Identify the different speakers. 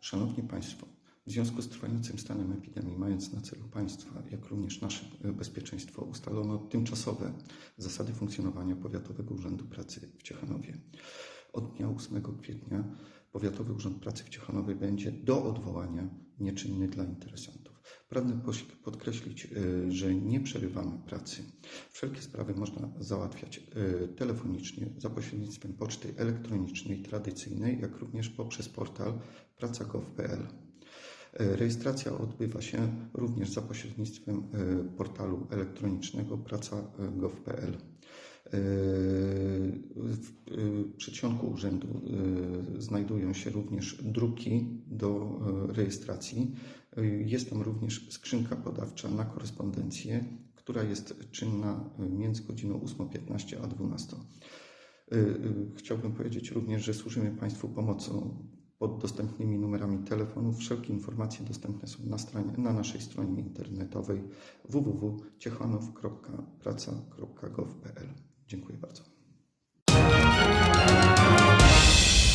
Speaker 1: Szanowni Państwo, w związku z trwającym stanem epidemii, mając na celu Państwa, jak również nasze e, bezpieczeństwo, ustalono tymczasowe zasady funkcjonowania Powiatowego Urzędu Pracy w Ciechanowie. Od dnia 8 kwietnia Powiatowy Urząd Pracy w Ciechanowie będzie do odwołania nieczynny dla interesantów. Pragnę podkreślić, e, że nie przerywamy pracy. Wszelkie sprawy można załatwiać e, telefonicznie za pośrednictwem poczty elektronicznej tradycyjnej, jak również poprzez portal praca.gov.pl. E, Rejestracja odbywa się również za pośrednictwem portalu elektronicznego praca.gov.pl. Przedsionku urzędu e, znajdują się również druki do e, rejestracji. E, Jest tam również skrzynka podawcza na korespondencję, która jest czynna między godziną 8.15 a 12.00. Y, y, Chciałbym powiedzieć również, że służymy Państwu pomocą pod dostępnymi numerami telefonów. Wszelkie informacje dostępne są na, stronie, na naszej stronie internetowej www.ciechanów.praca.gov.pl. Dziękuję bardzo.